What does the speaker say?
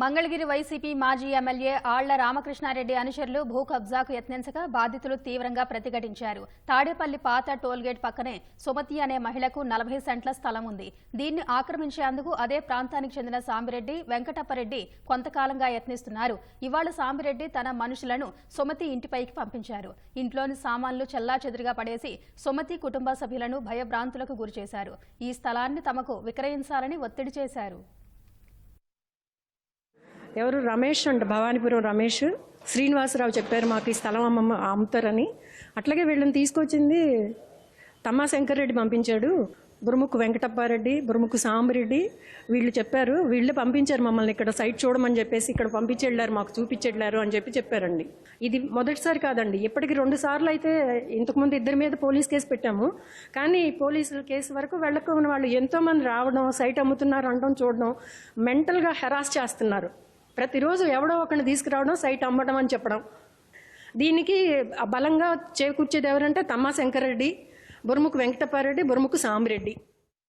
Mangalagiri YCP మాజీ MLA ఆళ్ళ రామకృష్ణారెడ్డి అనుచరులు భూ కబ్జాకు యత్నించగా బాధితులు తీవ్రంగా ప్రతిఘటించారు. తాడేపల్లి పాత టోల్గేట్ పక్కనే సుమతి అనే మహిళకు నలభై సెంట్ల స్థలం ఉంది. దీన్ని ఆక్రమించేందుకు అదే ప్రాంతానికి చెందిన సాంబిరెడ్డి వెంకటప్పరెడ్డి కొంతకాలంగా యత్నిస్తున్నారు. ఇవాళ సాంబిరెడ్డి తన మనుషులను సుమతి ఇంటిపైకి పంపించారు. ఇంట్లోని సామాన్లు చెల్లాచెదురుగా పడేసి సుమతి కుటుంబ సభ్యులను భయభ్రాంతులకు గురిచేశారు. ఈ స్థలాన్ని తమకు విక్రయించాలని ఒత్తిడి చేశారు. ఎవరు? రమేష్ అంట భవానీపురం రమేష్. శ్రీనివాసరావు చెప్పారు మాకు ఈ స్థలం అమ్మమ్మ అమ్ముతారని. అట్లాగే వీళ్ళని తీసుకొచ్చింది తమ్మా శంకర్రెడ్డి పంపించాడు. బురుముక్కు వెంకటప్పారెడ్డి బురుముక్కు సాంబరెడ్డి వీళ్ళు చెప్పారు. వీళ్ళు పంపించారు మమ్మల్ని ఇక్కడ సైట్ చూడమని చెప్పేసి ఇక్కడ పంపించి వెళ్ళారు మాకు చూపించి వెళ్ళారు అని చెప్పి చెప్పారండి. ఇది మొదటిసారి కాదండి. ఇప్పటికి రెండు సార్లు అయితే ఇంతకుముందు ఇద్దరి మీద పోలీస్ కేసు పెట్టాము. కానీ పోలీసుల కేసు వరకు వెళ్ళకుండా వాళ్ళు ఎంతోమంది రావడం సైట్ అమ్ముతున్నారు అనడం చూడడం మెంటల్గా హెరాస్ చేస్తున్నారు. ప్రతిరోజు ఎవడో ఒకరిని తీసుకురావడం సైట్ అమ్మడం అని చెప్పడం. దీనికి బలంగా చేకూర్చేది ఎవరంటే తమ్మా శంకరెడ్డి బురుముకు వెంకటప్పారెడ్డి బురుముకు సామిరెడ్డి.